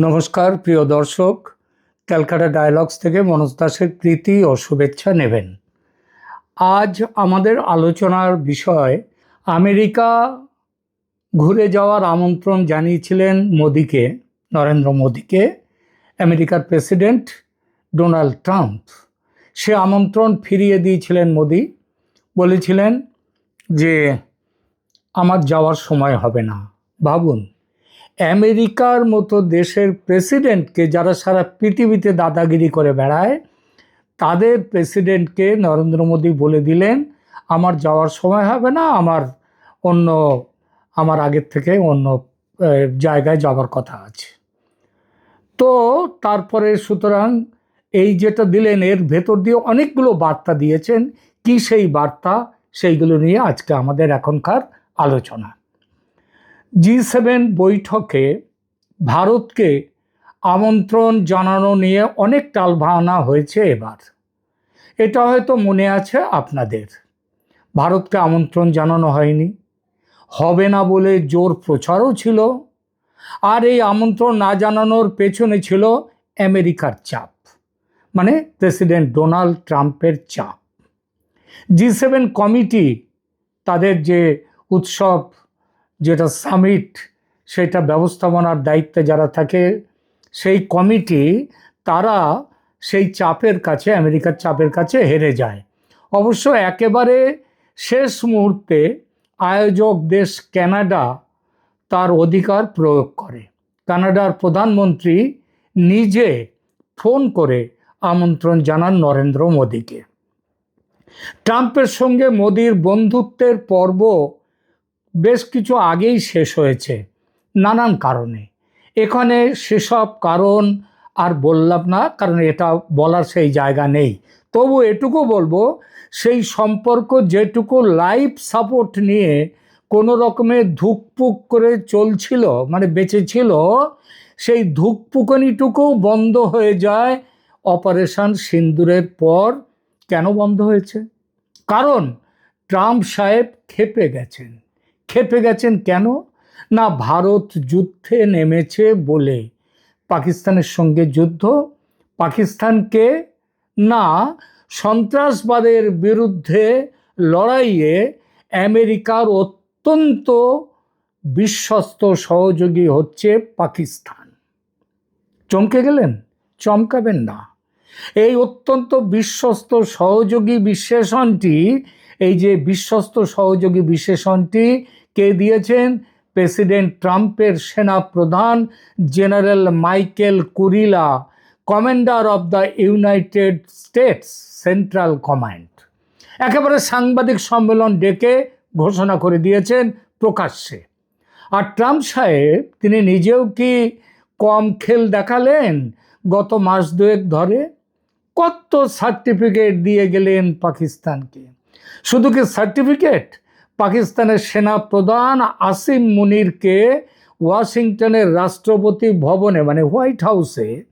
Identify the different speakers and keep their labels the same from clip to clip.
Speaker 1: নমস্কার, প্রিয় দর্শক। ক্যালকাটা ডায়ালগস থেকে মনোজ দাসের প্রীতি ও শুভেচ্ছা নেবেন। আজ আমাদের আলোচনার বিষয়, আমেরিকা ঘুরে যাওয়ার আমন্ত্রণ জানিয়েছিলেন মোদিকে, নরেন্দ্র মোদিকে, আমেরিকার প্রেসিডেন্ট ডোনাল্ড ট্রাম্প। সে আমন্ত্রণ ফিরিয়ে দিয়েছিলেন মোদি। বলেছিলেন যে, আমার যাওয়ার সময় হবে না। ভাবুন। আমেরিকার মতো দেশের প্রেসিডেন্টকে যারা সারা পৃথিবীতে দাদাগিরি করে বেড়ায়, তাদের প্রেসিডেন্টকে নরেন্দ্র মোদী বলে দিলেন, আমার যাওয়ার সময় হবে না, আমার অন্য, আমার আগের থেকে অন্য জায়গায় যাওয়ার কথা আছে। তো তারপরে সুতরাং এই যেটা দিলেন, এর ভেতর দিয়ে অনেকগুলো বার্তা দিয়েছেন। কি সেই বার্তা? সেইগুলো নিয়ে আজকে আমাদের এখনকার আলোচনা। জি সেভেন বৈঠকে ভারতকে আমন্ত্রণ জানানো নিয়ে অনেক টালভানা হয়েছে এবার। এটা হয়তো মনে আছে আপনাদের। ভারতকে আমন্ত্রণ জানানো হয়নি। হবে না বলে জোর প্রচারও ছিল। আর এই আমন্ত্রণ না জানানোর পেছনে ছিল আমেরিকার চাপ। মানে প্রেসিডেন্ট ডোনাল্ড ট্রাম্পের চাপ। জি সেভেন কমিটি তাদের যে উৎসব যেটা সামিট, সেটা ব্যবস্থাপনার দায়িত্বে যারা থাকে, সেই কমিটি, তারা সেই চাপের কাছে, আমেরিকার চাপের কাছে হেরে যায়। অবশ্য একেবারে শেষ মুহূর্তে আয়োজক দেশ কানাডা তার অধিকার প্রয়োগ করে। কানাডার প্রধানমন্ত্রী নিজে ফোন করে আমন্ত্রণ জানান নরেন্দ্র মোদীকে। ট্রাম্পের সঙ্গে মোদির বন্ধুত্বের পর্ব বেশ কিছু আগেই শেষ হয়েছে, নানান কারণে। এখানে সেসব কারণ আর বললাম না, কারণ এটা বলার সেই জায়গা নেই। তবু এটুকু বলব, সেই সম্পর্ক যেটুকু লাইফ সাপোর্ট নিয়ে কোনো রকমের ধুকপুক করে চলছিল মানে বেঁচে ছিল, সেই ধুকপুকনিটুকু বন্ধ হয়ে যায় অপারেশন সিন্দুরের পর। কেন বন্ধ হয়েছে? কারণ ট্রাম্প সাহেব খেপে গেছেন। খেপে গেছেন কেন? না, ভারত যুদ্ধে নেমেছে বলে। পাকিস্তানের সঙ্গে যুদ্ধ? পাকিস্তানকে না, সন্ত্রাসবাদের বিরুদ্ধে লড়াইয়ে আমেরিকার অত্যন্ত বিশ্বস্ত সহযোগী হচ্ছে পাকিস্তান। চমকে গেলেন? চমকাবেন না। এই অত্যন্ত বিশ্বস্ত সহযোগী বিশেষণটি, এই যে বিশ্বস্ত সহযোগী বিশেষণটি কে দিয়েছেন? প্রেসিডেন্ট ট্রাম্পের সেনা প্রধান general Michael Kurilla, commander of the United States Central Command. একেবারে সাংবাদিক সম্মেলন ডেকে ঘোষণা করে দিয়েছেন প্রকাশ্যে। আর ট্রাম্প সাহেব, তিনি নিজেও কি কম খেল দেখালেন গত মাস দুয়েক ধরে? কত সার্টিফিকেট দিয়ে গেলেন পাকিস্তানকে? শুধু কি সার্টিফিকেট? পাকিস্তানের সেনা প্রধান আসিম মুনিরকে ওয়াশিংটনের রাষ্ট্রপতি ভবনে মানে হোয়াইট হাউসে,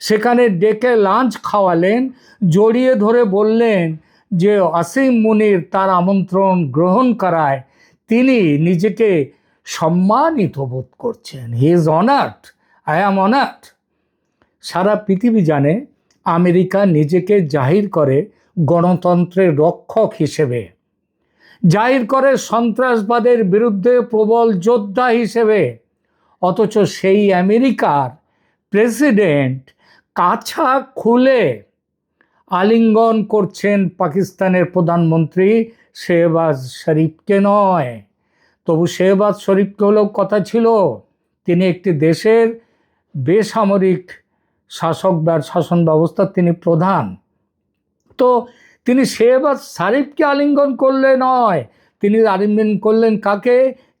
Speaker 1: সেখানে ডেকে লাঞ্চ খাওয়ালেন, জড়িয়ে ধরে বললেন যে আসিম মুনির তার আমন্ত্রণ গ্রহণ করায় তিনি নিজেকে সম্মানিত বোধ করছেন। He is honoured, I am honoured. সারা পৃথিবী জানে আমেরিকা নিজেকে জাহির করে গণতন্ত্রের রক্ষক হিসেবে। জাহির করে সন্ত্রাসবাদের বিরুদ্ধে প্রবল যোদ্ধা হিসেবে। অথচ সেই আমেরিকার প্রেসিডেন্ট কাছা খুলে আলিঙ্গন করছেন পাকিস্তানের প্রধানমন্ত্রী শেহবাজ শরীফকে নয়। তবু শেহবাজ শরীফকে হলেও কথা ছিল, তিনি একটি দেশের বেসামরিক শাসক বা শাসন ব্যবস্থার তিনি প্রধান। তো তিনি শেহবাজ শারিফকে আলিঙ্গন করলে নয়। তিনি আলিঙ্গন করলেন কাকে?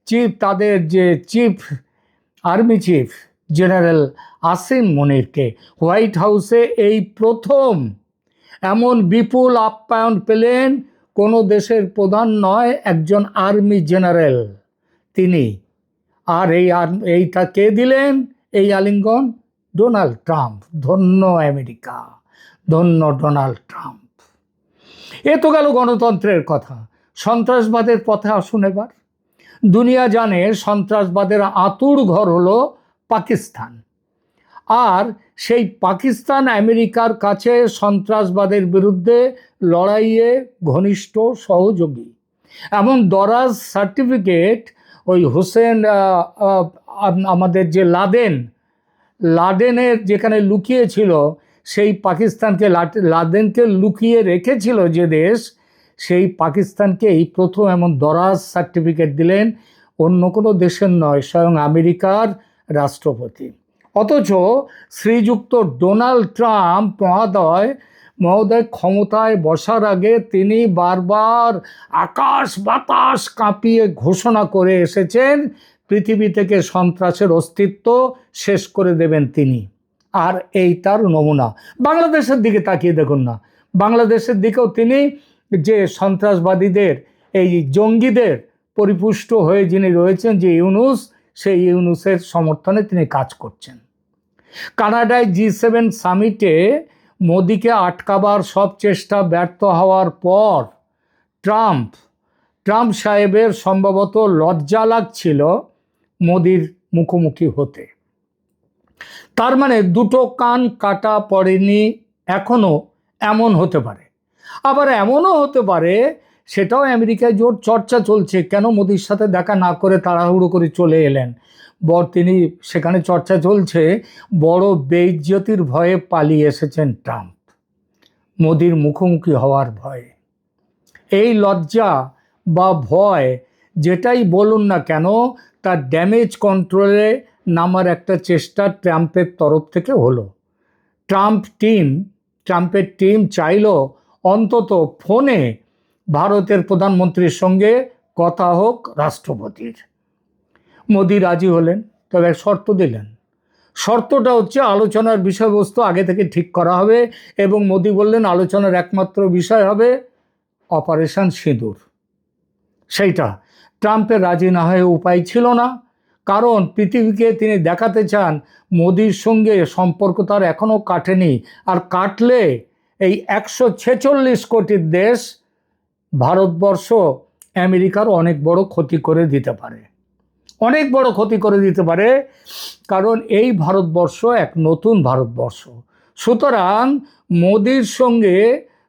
Speaker 1: চিফ, তাদের যে chief, army chief, general Asim Munir. White হাউসে এই প্রথম এমন বিপুল আপ্যায়ন পেলেন কোনো দেশের প্রধান নয়, একজন আর্মি জেনারেল তিনি। আর এই এইটা কে দিলেন? এই আলিঙ্গন ডোনাল্ড ট্রাম্প, ধন্য আমেরিকা, ধন্য ডোনাল্ড ট্রাম্প। এ তো গেল গণতন্ত্রের কথা। সন্ত্রাসবাদের পথে আসুন এবার। দুনিয়া জানে সন্ত্রাসবাদের আতুর ঘর হলো পাকিস্তান। আর সেই পাকিস্তান আমেরিকার কাছে সন্ত্রাসবাদের বিরুদ্ধে লড়াইয়ে ঘনিষ্ঠ সহযোগী। এমন দরাজ সার্টিফিকেট ওই হোসেন আমাদের যে লাদেন, লাদেনের যেখানে লুকিয়েছিল সেই পাকিস্তানকে লাদেনকে লুকিয়ে রেখেছিল যে দেশ, সেই পাকিস্তানকে এই প্রথম এমন দরাজ সার্টিফিকেট দিলেন অন্য কোনো দেশের নয়, স্বয়ং আমেরিকার রাষ্ট্রপতি। অথচ শ্রীযুক্ত ডোনাল্ড ট্রাম্প মহোদয় মহোদয় ক্ষমতায় বসার আগে তিনি বারবার আকাশ বাতাস কাঁপিয়ে ঘোষণা করে এসেছেন, পৃথিবী থেকে সন্ত্রাসের অস্তিত্ব শেষ করে দেবেন তিনি। আর এই তার নমুনা। বাংলাদেশের দিকে তাকিয়ে দেখুন না। বাংলাদেশের দিকেও তিনি যে সন্ত্রাসবাদীদের, এই জঙ্গিদের পরিপুষ্ট হয়ে যিনি রয়েছেন, যে ইউনুস, সেই ইউনুসের সমর্থনে তিনি কাজ করছেন। কানাডায় জি সেভেন সামিটে মোদিকে আটকাবার সব চেষ্টা ব্যর্থ হওয়ার পর ট্রাম্প ট্রাম্প সাহেবের সম্ভবত লজ্জা লাগছিল মোদির মুখোমুখি হতে। তার মানে দুটো কান কাটা পড়েনি এখনও এমন হতে পারে। আবার এমনও হতে পারে, সেটাও আমেরিকায় জোর চর্চা চলছে, কেন মোদির সাথে দেখা না করে তাড়াহুড়ো করে চলে এলেন? বর, তিনি সেখানে চর্চা চলছে, বড় বেইজ্জতির ভয়ে পালিয়ে এসেছেন ট্রাম্প। মোদির মুখোমুখি হওয়ার ভয়ে। এই লজ্জা বা ভয়, যেটাই বলুন না কেন, তার ড্যামেজ কন্ট্রোলে নামার একটা চেষ্টা ট্রাম্পের তরফ থেকে হলো। ট্রাম্প টিম, ট্রাম্পের টিম চাইল অন্তত ফোনে ভারতের প্রধানমন্ত্রীর সঙ্গে কথা হোক রাষ্ট্রপতির। মোদি রাজি হলেন, তবে এক শর্ত দিলেন। শর্তটা হচ্ছে আলোচনার বিষয়বস্তু আগে থেকে ঠিক করা হবে এবং মোদি বললেন আলোচনার একমাত্র বিষয় হবে অপারেশন সিঁদুর। সেইটা। ট্রাম্পের রাজি না হয়ে উপায় ছিল না। কারণ পৃথিবীকে তিনি দেখাতে চান মোদির সঙ্গে সম্পর্ক তার এখনও কাটেনি। আর কাটলে এই একশো ছেচল্লিশ কোটির দেশ ভারতবর্ষ আমেরিকার অনেক বড় ক্ষতি করে দিতে পারে। অনেক বড় ক্ষতি করে দিতে পারে, কারণ এই ভারতবর্ষ এক নতুন ভারতবর্ষ। সুতরাং মোদির সঙ্গে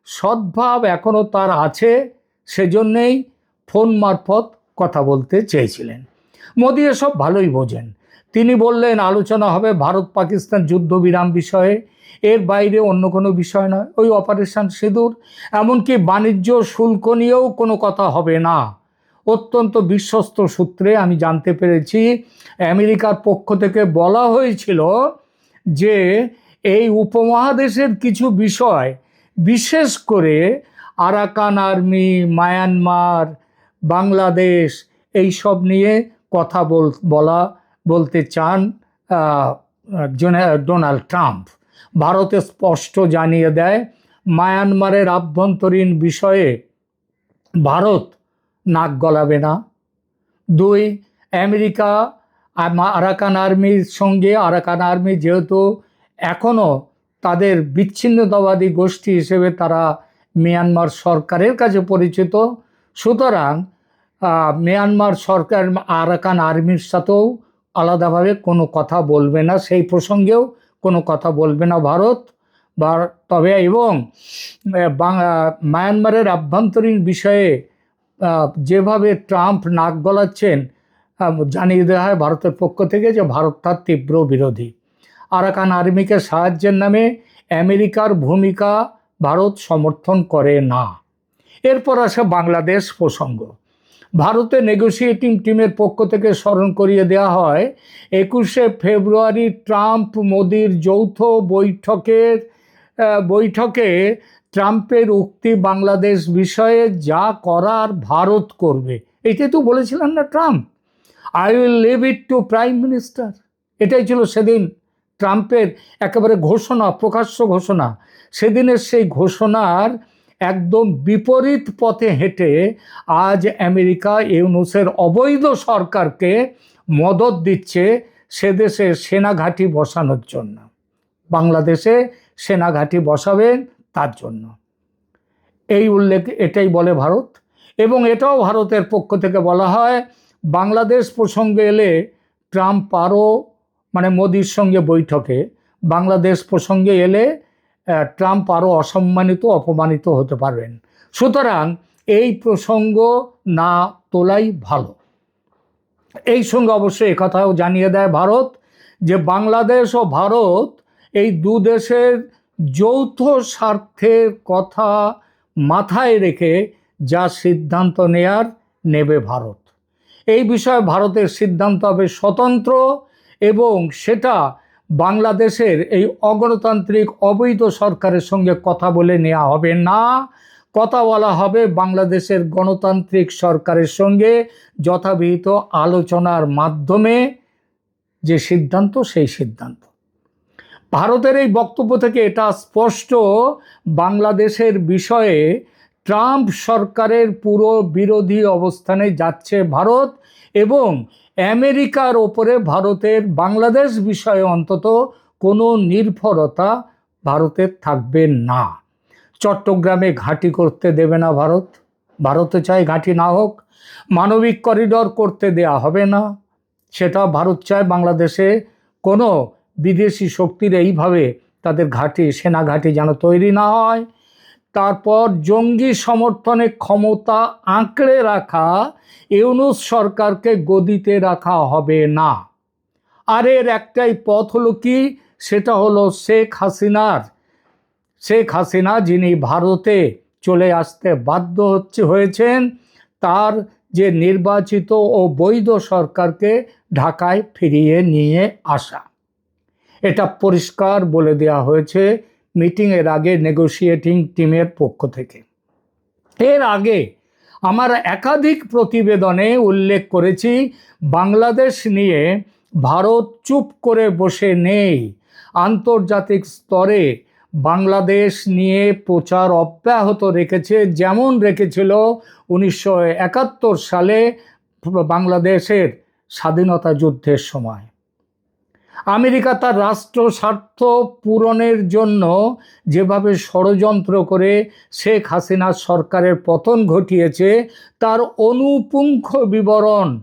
Speaker 1: সদ্ভাব এখনও তার আছে, সেজন্যেই ফোন মারফত কথা বলতে চেয়েছিলেন। মোদি এসব ভালোই বোঝেন। তিনি বললেন, আলোচনা হবে ভারত পাকিস্তান যুদ্ধবিরাম বিষয়ে। এর বাইরে অন্য কোনো বিষয় নয়। ওই অপারেশন সিঁদুর, এমনকি বাণিজ্য শুল্ক নিয়েও কোনো কথা হবে না। অত্যন্ত বিশ্বস্ত সূত্রে আমি জানতে পেরেছি, আমেরিকার পক্ষ থেকে বলা হয়েছিল যে এই উপমহাদেশের কিছু বিষয়, বিশেষ করে আরাকান আর্মি, মায়ানমার, বাংলাদেশ এই সব নিয়ে কথা বল, বলা, বলতে চান ডোনাল্ড ট্রাম্প। ভারতে স্পষ্ট জানিয়ে দেয়, মায়ানমারের আভ্যন্তরীণ বিষয়ে ভারত নাক গলাবে না। দুই, আমেরিকা আরাকান আর্মির সঙ্গে, আরাকান আর্মি যেহেতু এখনও তাদের বিচ্ছিন্নতাবাদী গোষ্ঠী হিসেবে তারা মিয়ানমার সরকারের কাছে পরিচিত, সুতরাং মিয়ানমার সরকার আরাকান আর্মির সাথেও আলাদাভাবে কোনো কথা বলবে না, সেই প্রসঙ্গেও কোনো কথা বলবে না ভারত। বা, তবে এবং মায়ানমারের আভ্যন্তরীণ বিষয়ে যেভাবে ট্রাম্প নাক গলাচ্ছেন জানিয়ে দেওয়া হয় ভারতের পক্ষ থেকে যে ভারত তার তীব্র বিরোধী। আরাকান আর্মিকে সাহায্যের নামে আমেরিকার ভূমিকা ভারত সমর্থন করে না। এরপর আসে বাংলাদেশ প্রসঙ্গ। ভারতের নেগোসিয়েটিং টিমের পক্ষ থেকে স্মরণ করিয়ে দেওয়া হয়। একুশে ফেব্রুয়ারি ট্রাম্প মোদির যৌথ বৈঠকের বৈঠকে ট্রাম্পের উক্তি বাংলাদেশ বিষয়ে যা করার ভারত করবে। এটাই তো বলেছিলেন না Trump. I will leave it to prime minister এটাই ছিল সেদিন ট্রাম্পের একেবারে ঘোষণা, প্রকাশ্য ঘোষণা। সেদিনের সেই ঘোষণার একদম বিপরীত পথে হেঁটে আজ আমেরিকা ইউনুসের অবৈধ সরকারকে মদত দিচ্ছে সে দেশে সেনাঘাঁটি বসানোর জন্য। বাংলাদেশে সেনাঘাঁটি বসাবেন তার জন্য। এই উল্লেখ, এটাই বলে ভারত। এবং এটাও ভারতের পক্ষ থেকে বলা হয়, বাংলাদেশ প্রসঙ্গে এলে ট্রাম্প আরও মানে মোদির সঙ্গে বৈঠকে, বাংলাদেশ প্রসঙ্গে এলে ট্রাম্প আরও অসম্মানিত, অপমানিত হতে পারবেন। সুতরাং এই প্রসঙ্গ না তোলাই ভালো। এই সঙ্গে অবশ্যই একথাও জানিয়ে দেয় ভারত যে বাংলাদেশ ও ভারত এই দু দেশের যৌথ স্বার্থের কথা মাথায় রেখে যা সিদ্ধান্ত নেয়ার নেবে ভারত। এই বিষয়ে ভারতের সিদ্ধান্ত হবে স্বতন্ত্র এবং সেটা বাংলাদেশের এই অগণতান্ত্রিক অবৈধ সরকারের সঙ্গে কথা বলে নেওয়া হবে না। কথা বলা হবে বাংলাদেশের গণতান্ত্রিক সরকারের সঙ্গে যথাবিহিত আলোচনার মাধ্যমে যে সিদ্ধান্ত, সেই সিদ্ধান্ত। ভারতের এই বক্তব্য থেকে এটা স্পষ্ট, বাংলাদেশের বিষয়ে ট্রাম্প সরকারের পুরো বিরোধী অবস্থানে যাচ্ছে ভারত এবং আমেরিকার ওপরে ভারতের বাংলাদেশ বিষয়ে অন্তত কোনো নির্ভরতা ভারতের থাকবে না। চট্টগ্রামে ঘাঁটি করতে দেবে না ভারত। ভারতে চায় ঘাঁটি না হোক, মানবিক করিডর করতে দেয়া হবে না। সেটা ভারত চায় বাংলাদেশে কোনো বিদেশি শক্তির এইভাবে তাদের ঘাঁটি, সেনা ঘাঁটি যেন তৈরি না হয়। তারপর জঙ্গি সমর্থনে ক্ষমতা আঁকড়ে রাখা ইউনুস সরকারকে গদিতে রাখা হবে না। আর এর একটাই পথ হলো কি? সেটা হলো শেখ হাসিনার। শেখ হাসিনা যিনি ভারতে চলে আসতে বাধ্য হচ্ছে হয়েছেন, তার যে নির্বাচিত ও বৈধ সরকারকে ঢাকায় ফিরিয়ে নিয়ে আসা। এটা পরিষ্কার বলে দেওয়া হয়েছে মিটিংয়ের আগে নেগোশিয়েটিং টিমের পক্ষ থেকে। এর আগে আমার একাধিক প্রতিবেদনে উল্লেখ করেছি, বাংলাদেশ নিয়ে ভারত চুপ করে বসে নেই। আন্তর্জাতিক স্তরে বাংলাদেশ নিয়ে প্রচার অব্যাহত রেখেছে, যেমন রেখেছিল উনিশশো একাত্তর সালে বাংলাদেশের স্বাধীনতা যুদ্ধের সময়। আমেরিকা তার রাষ্ট্র স্বার্থ পূরণের জন্য যেভাবে ষড়যন্ত্র করে শেখ হাসিনা সরকারের পতন ঘটিয়েছে, তার অনুপুঙ্খ বিবরণ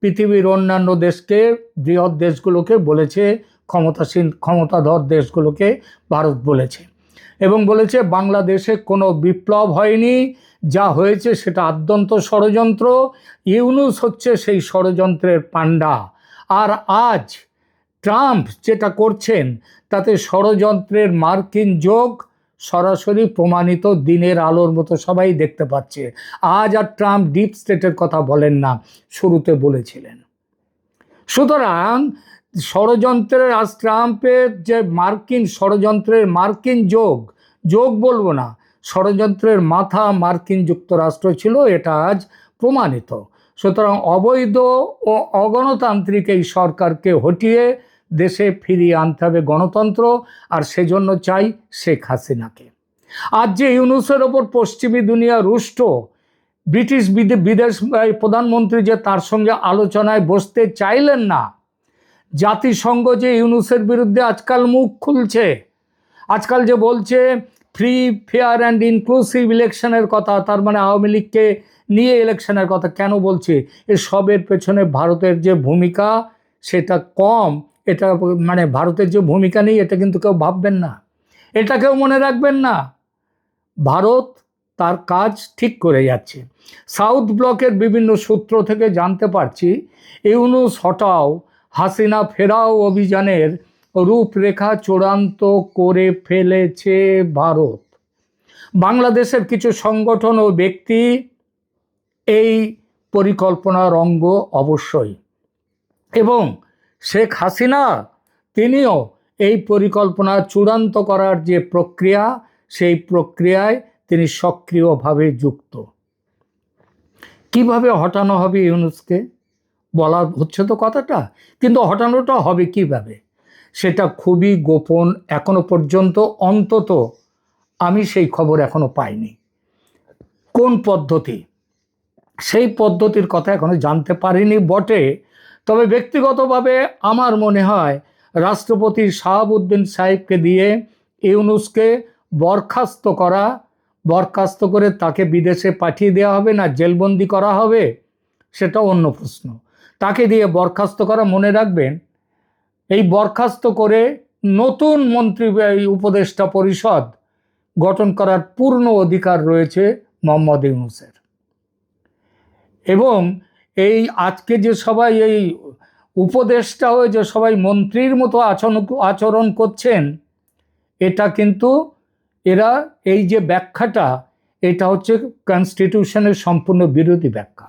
Speaker 1: পৃথিবীর অন্যান্য দেশকে, বৃহৎ দেশগুলোকে বলেছে, ক্ষমতাসীন, ক্ষমতাধর দেশগুলোকে ভারত বলেছে। এবং বলেছে, বাংলাদেশে কোনো বিপ্লব হয়নি, যা হয়েছে সেটা আদ্যন্ত ষড়যন্ত্র, ইউনুস হচ্ছে সেই ষড়যন্ত্রের পাণ্ডা। আর আজ ট্রাম্প যেটা করছেন, তাতে ষড়যন্ত্রের মার্কিন যোগ সরাসরি প্রমাণিত দিনের আলোর মতো সবাই দেখতে পাচ্ছে। আজ আর ট্রাম্প ডিপ স্টেটের কথা বলেন না, শুরুতে বলেছিলেন। সুতরাং ষড়যন্ত্রের, আজ ট্রাম্পের যে মার্কিন, ষড়যন্ত্রের মার্কিন যোগ যোগ বলব না, ষড়যন্ত্রের মাথা মার্কিন যুক্তরাষ্ট্র ছিল, এটা আজ প্রমাণিত। সুতরাং অবৈধ ও অগণতান্ত্রিক এই সরকারকে হটিয়ে দেশে ফিরিয়ে আনতে হবে গণতন্ত্র, আর সেজন্য চাই শেখ হাসিনাকে। আজ যে ইউনুসের ওপর পশ্চিমী দুনিয়া রুষ্ট, ব্রিটিশ বিদেশ প্রধানমন্ত্রী যে তার সঙ্গে আলোচনায় বসতে চাইলেন না, জাতিসংঘ যে ইউনুসের বিরুদ্ধে আজকাল মুখ খুলছে, আজকাল যে বলছে ফ্রি ফেয়ার অ্যান্ড ইনক্লুসিভ ইলেকশনের কথা তার মানে আওয়ামী লীগকে নিয়ে ইলেকশনের কথা কেন বলছে? এ সবের পেছনে ভারতের যে ভূমিকা, সেটা কম। এটা মানে ভারতের যে ভূমিকা নেই, এটা কিন্তু কেউ ভাববেন না। এটা কেউ মনে রাখবেন না। ভারত তার কাজ ঠিক করে যাচ্ছে। সাউথ ব্লকের বিভিন্ন সূত্র থেকে জানতে পারছি, ইউনুস হটাও হাসিনা ফেরাও অভিযানের রূপরেখা চূড়ান্ত করে ফেলেছে ভারত। বাংলাদেশের কিছু সংগঠন ও ব্যক্তি এই পরিকল্পনার অঙ্গ অবশ্যই। এবং শেখ হাসিনা, তিনিও এই পরিকল্পনা চূড়ান্ত করার যে প্রক্রিয়া, সেই প্রক্রিয়ায় তিনি সক্রিয়ভাবে যুক্ত। কীভাবে হটানো হবে ইউনুসকে? বলা হচ্ছে তো কথাটা, কিন্তু হটানোটা হবে কীভাবে? সেটা খুবই গোপন এখনও পর্যন্ত, অন্তত আমি সেই খবর এখনও পাইনি। কোন পদ্ধতি? সেই পদ্ধতির কথা এখনও জানতে পারিনি বটে। তবে ব্যক্তিগতভাবে আমার মনে হয় রাষ্ট্রপতি শাহাবুদ্দিন সাহেবকে দিয়ে ইউনুসকে বরখাস্ত করা, বরখাস্ত করে তাকে বিদেশে পাঠিয়ে দেওয়া হবে না, জেলবন্দি করা হবে, সেটা অন্য প্রশ্ন। তাকে দিয়ে বরখাস্ত করা মনে রাখবেন? এই বরখাস্ত করে নতুন মন্ত্রী উপদেষ্টা পরিষদ গঠন করার পূর্ণ অধিকার রয়েছে মোহাম্মদ ইউনুসের। এবং এই আজকে যে সবাই এই উপদেষ্টা হয়ে যে সবাই মন্ত্রীর মতো আচরণ আচরণ করছেন, এটা কিন্তু এরা এই যে ব্যাখ্যাটা, এটা হচ্ছে কনস্টিটিউশনের সম্পূর্ণ বিরোধী ব্যাখ্যা।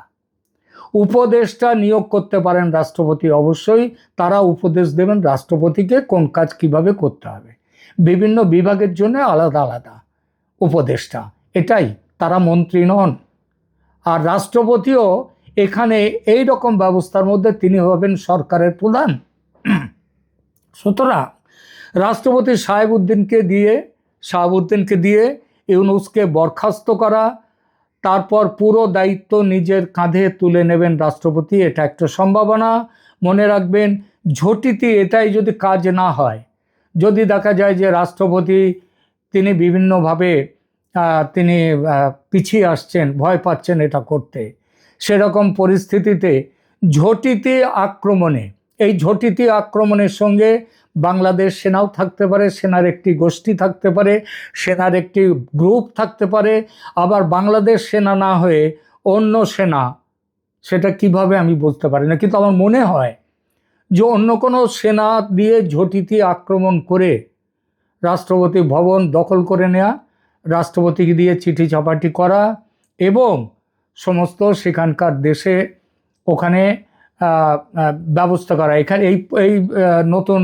Speaker 1: উপদেশটা নিয়োগ করতে পারেন রাষ্ট্রপতি, অবশ্যই তারা উপদেশ দেবেন রাষ্ট্রপতিকে কোন কাজ কীভাবে করতে হবে। বিভিন্ন বিভাগের জন্য আলাদা আলাদা উপদেষ্টা, এটাই, তারা মন্ত্রী নন। আর রাষ্ট্রপতিও এখানে এই রকম ব্যবস্থার মধ্যে তিনি হবেন সরকারের প্রধান। সুতরাং রাষ্ট্রপতি সাহেবউদ্দিনকে দিয়ে শাহাবুদ্দিনকে দিয়ে ইউনুসকে বরখাস্ত করা, তারপর পুরো দায়িত্ব নিজের কাঁধে তুলে নেবেন রাষ্ট্রপতি, এটা একটা সম্ভাবনা। মনে রাখবেন, ঝটিতে এটাই যদি কাজ না হয়, যদি দেখা যায় যে রাষ্ট্রপতি তিনি বিভিন্নভাবে তিনি পিছিয়ে আসছেন, ভয় পাচ্ছেন এটা করতে সেরকম পরিস্থিতিতে ঝটিতি আক্রমণে, এই ঝটিতি আক্রমণের সঙ্গে বাংলাদেশ সেনাও থাকতে পারে, সেনার একটি গোষ্ঠী থাকতে পারে, সেনার একটি গ্রুপ থাকতে পারে, আবার বাংলাদেশ সেনা না হয়ে অন্য সেনা, সেটা কীভাবে আমি বলতে পারি না, কিন্তু আমার মনে হয় যে অন্য কোনো সেনা দিয়ে ঝটিতি আক্রমণ করে রাষ্ট্রপতি ভবন দখল করে নেওয়া রাষ্ট্রপতিকে দিয়ে চিঠি চাপাটি করা এবং সমস্ত সেখানকার দেশে ওখানে ব্যবস্থা করা। এখানে এই এই নতুন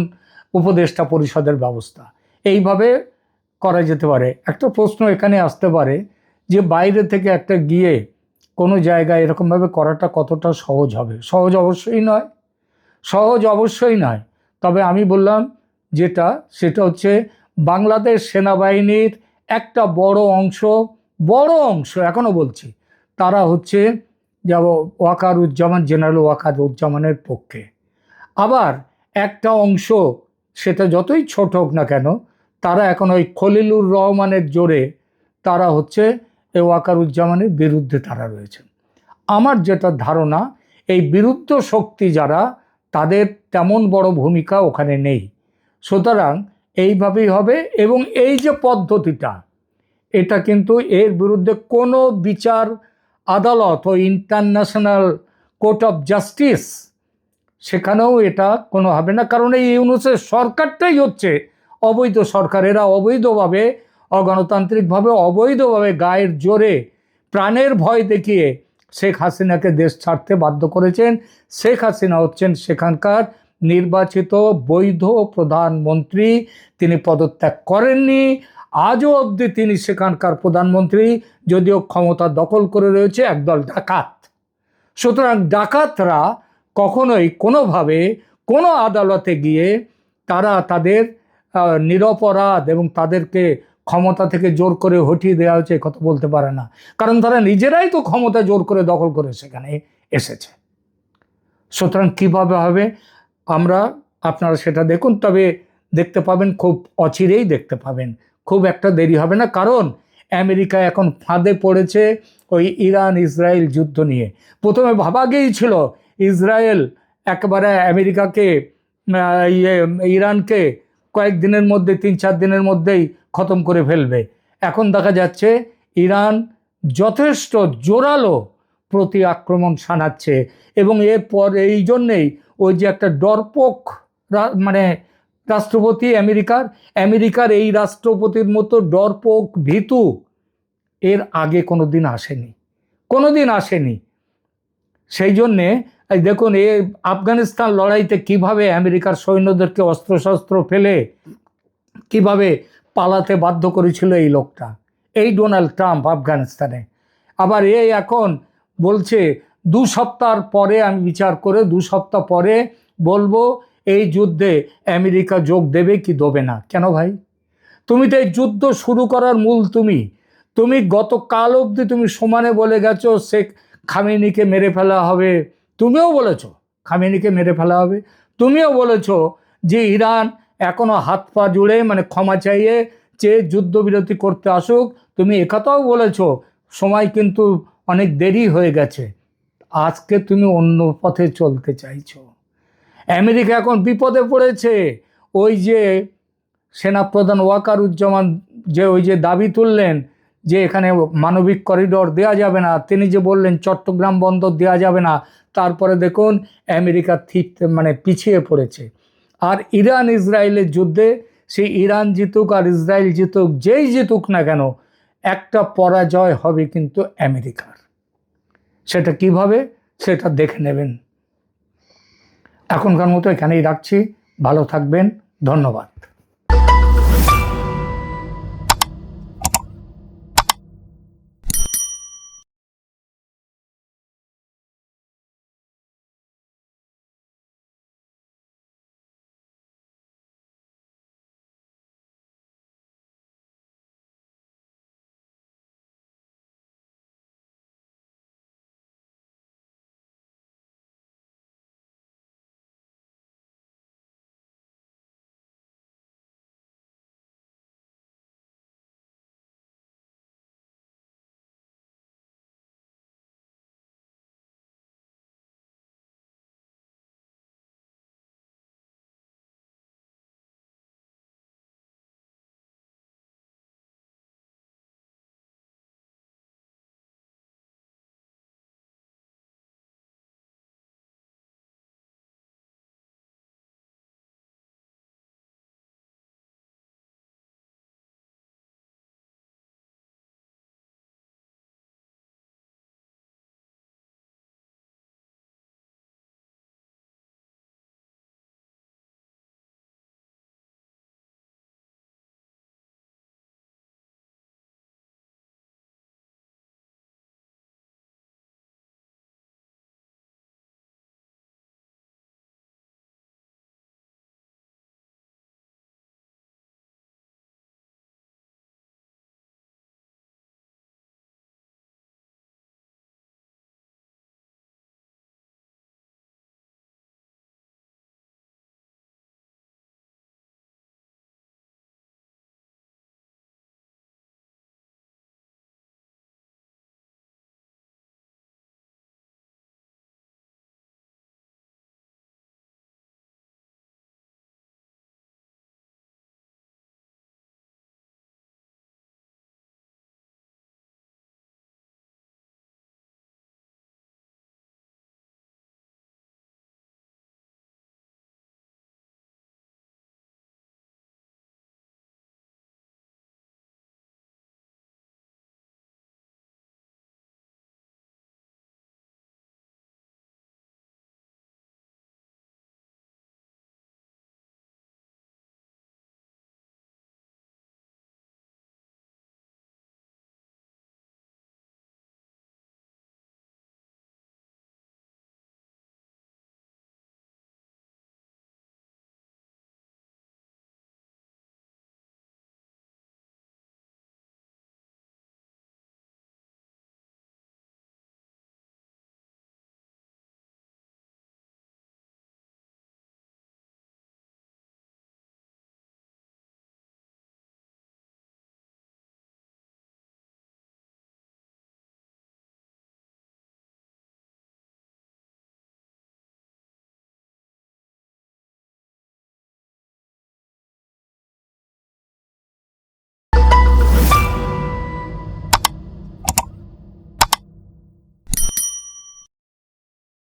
Speaker 1: উপদেষ্টা পরিষদের ব্যবস্থা। এইভাবে করা যেতে পারে। একটা প্রশ্ন এখানে আসতে পারে যে বাইরে থেকে একটা গিয়ে কোনো জায়গায় এরকমভাবে করাটা কতটা সহজ হবে? সহজ অবশ্যই নয়। সহজ অবশ্যই নয়। তবে আমি বললাম যেটা, সেটা হচ্ছে বাংলাদেশ সেনাবাহিনীর একটা বড় অংশ বড় অংশ এখনও বলছি তারা হচ্ছে যাব ওয়াকারুজ্জামান, জেনারেল ওয়াকারুজ্জামানের পক্ষে। আবার একটা অংশ, সেটা যতই ছোট হোক না কেন, তারা এখন ওই খলিলুর রহমানের জোরে তারা হচ্ছে এই ওয়াকারুজ্জামানের বিরুদ্ধে তারা রয়েছেন। আমার যেটা ধারণা, এই বিরুদ্ধ শক্তি যারা, তাদের তেমন বড় ভূমিকা ওখানে নেই। সুতরাং এইভাবেই হবে এবং এই যে পদ্ধতিটা, এটা কিন্তু এর বিরুদ্ধে কোনো বিচার আদালত ও ইন্টারন্যাশনাল কোর্ট অফ জাস্টিস, সেখানেও এটা কোনো হবে না। কারণ এই ইউনুসের সরকারটাই হচ্ছে অবৈধ সরকার। এরা অবৈধভাবে, অগণতান্ত্রিকভাবে অবৈধভাবে গায়ের জোরে প্রাণের ভয় দেখিয়ে শেখ হাসিনাকে দেশ ছাড়তে বাধ্য করেছেন। শেখ হাসিনা হচ্ছেন সেখানকার নির্বাচিত বৈধ প্রধানমন্ত্রী। তিনি পদত্যাগ করেননি। আজও অবধি তিনি সেখানকার প্রধানমন্ত্রী, যদিও ক্ষমতা দখল করে রয়েছে একদল ডাকাত। সুতরাং ডাকাতরা কখনোই কোনোভাবে কোনো আদালতে গিয়ে তারা তাদের নিরপরাধ এবং তাদেরকে ক্ষমতা থেকে জোর করে হটিয়ে দেওয়া হয়েছে কথা বলতে পারে না। কারণ তারা নিজেরাই তো ক্ষমতা জোর করে দখল করে সেখানে এসেছে। সুতরাং কীভাবে হবে? আমরা আপনারা সেটা দেখুন, তবে দেখতে পাবেন, খুব অচিরেই দেখতে পাবেন। খুব একটা দেরি হবে না, কারণ আমেরিকা এখন ফাঁদে পড়েছে ওই ইরান ইসরায়েল যুদ্ধ নিয়ে। প্রথমে ভাবা গিয়েছিল ইসরায়েল একবারে আমেরিকাকে ইয়ে ইরানকে কয়েকদিনের মধ্যে, তিন চার দিনের মধ্যেই খতম করে ফেলবে। এখন দেখা যাচ্ছে ইরান যথেষ্ট জোরালো প্রতি আক্রমণ শানাচ্ছে এবং এরপর এই জন্যেই ওই যে একটা ডরপোক মানে রাষ্ট্রপতি আমেরিকার আমেরিকার এই রাষ্ট্রপতির মতো ডরপোক ভীতু এর আগে কোনো দিন আসেনি। কোনো দিন আসেনি। সেই জন্যে দেখুন এ আফগানিস্তান লড়াইতে কীভাবে আমেরিকার সৈন্যদেরকে অস্ত্রশস্ত্র ফেলে কীভাবে পালাতে বাধ্য করেছিল এই লোকটা, এই ডোনাল্ড ট্রাম্প আফগানিস্তানে। আবার এ এখন বলছে, দু সপ্তাহ পরে আমি বিচার করে, দু সপ্তাহ পরে বলব এই যুদ্ধে আমেরিকা যোগ দেবে কি দেবে না? কেন ভাই? তুমি তো এই যুদ্ধ শুরু করার মূল তুমি। তুমি গতকাল অবধি তুমি সমানে বলে গেছো, শেখ খামেনিকে মেরে ফেলা হবে। তুমিও বলেছ, খামেনিকে মেরে ফেলা হবে। তুমিও বলেছ যে ইরান এখনও হাত পা জুড়ে মানে ক্ষমা চাইয়ে চেয়ে যুদ্ধবিরতি করতে আসুক, তুমি একথাও বলেছ, সময় কিন্তু অনেক দেরি হয়ে গেছে। আজকে তুমি অন্য পথে চলতে চাইছো। আমেরিকা এখন বিপদে পড়েছে। ওই যে সেনাপ্রধান ওয়াকারুজ্জামান যে ওই যে দাবি তুললেন যে এখানে মানবিক করিডর দেওয়া যাবে না, তিনি যে বললেন চট্টগ্রাম বন্দর দেওয়া যাবে না, তারপরে দেখুন আমেরিকা থিপ মানে পিছিয়ে পড়েছে। আর ইরান ইসরায়েলের যুদ্ধে সেই ইরান জিতুক আর ইসরায়েল জিতুক, যেই জিতুক না কেন, একটা পরাজয় হবে কিন্তু আমেরিকার। সেটা কীভাবে? সেটা দেখে নেবেন। এখনকার মতো এখানেই রাখছি। ভালো থাকবেন। ধন্যবাদ।